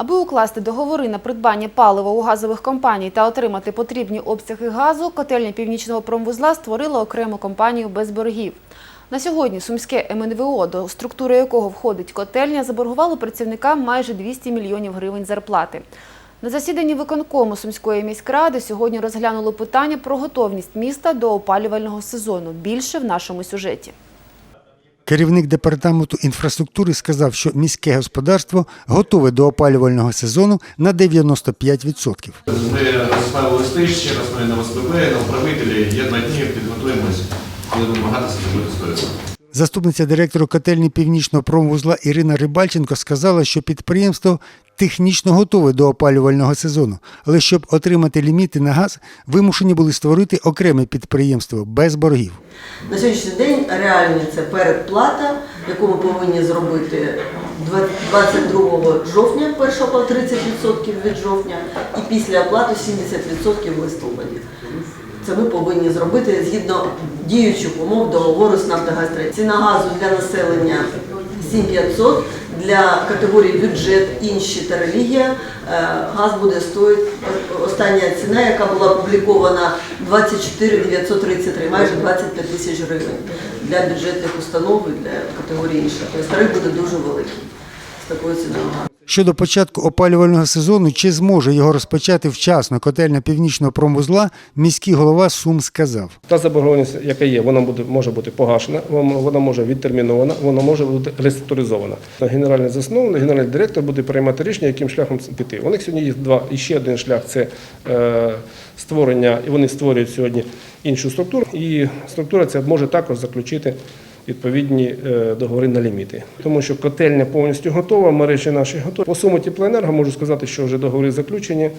Аби укласти договори на придбання палива у газових компаній та отримати потрібні обсяги газу, котельня північного промвузла створила окрему компанію без боргів. На сьогодні сумське МНВО, до структури якого входить котельня, заборгувало працівникам майже 200 мільйонів гривень зарплати. На засіданні виконкому Сумської міськради сьогодні розглянули питання про готовність міста до опалювального сезону. Більше в нашому сюжеті. Керівник департаменту інфраструктури сказав, що міське господарство готове до опалювального сезону на 95%. Ми розставили листи ще раз ми на ОСББ, на управителі. Є два дні, підготуємося, будемо намагатися зробити історію. Заступниця директора котельні північного промвузла Ірина Рибальченко сказала, що підприємство технічно готове до опалювального сезону, але щоб отримати ліміти на газ, вимушені були створити окреме підприємство без боргів. На сьогоднішній день реально це передплата, яку ми повинні зробити 22 жовтня, перша оплата 30% від жовтня, і після оплати 70% в листопаді. Це ми повинні зробити згідно діючих умов договору з «Нафтогаз-3». Ціна газу для населення 7500, для категорії бюджет, інші та релігія. Е, газ буде стоїти остання ціна, яка була опублікована 24 933, майже 25 тисяч гривень. Для бюджетних установ і для категорії інших. Тобто тариф буде дуже великий такою ціною. Щодо початку опалювального сезону, чи зможе його розпочати вчасно котельня північного промвузла, міський голова Сум сказав. Та заборгованість, яка є, вона буде, може бути погашена, вона вона може відтермінована, вона може бути реструктуризована. Генеральний засновник, генеральний директор буде приймати рішення, яким шляхом піти. У них сьогодні є два і ще один шлях це е, створення, і вони створюють сьогодні іншу структуру. І структура ця може також заключити відповідні е, договори на ліміти. Тому що котельня повністю готова, мережі наші готові. По суму теплоенерго можу сказати, що вже договори заключені.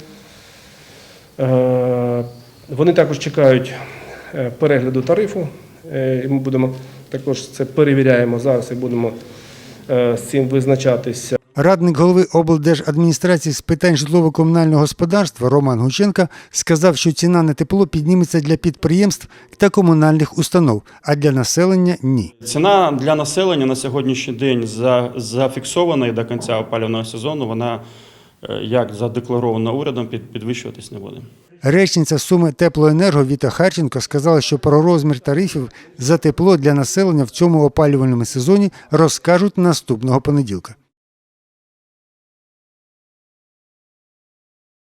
Е, Вони також чекають е, перегляду тарифу. Ми будемо також це перевіряємо зараз і будемо з цим визначатися. Радник голови облдержадміністрації з питань житлово-комунального господарства Роман Гученка сказав, що ціна на тепло підніметься для підприємств та комунальних установ, а для населення ні. Ціна для населення на сьогоднішній день за- зафіксована і до кінця опалювального сезону. Вона е, як задекларована урядом під- підвищуватись не буде. Речниця Суми Теплоенерго Віта Харченко сказала, що про розмір тарифів за тепло для населення в цьому опалювальному сезоні розкажуть наступного понеділка.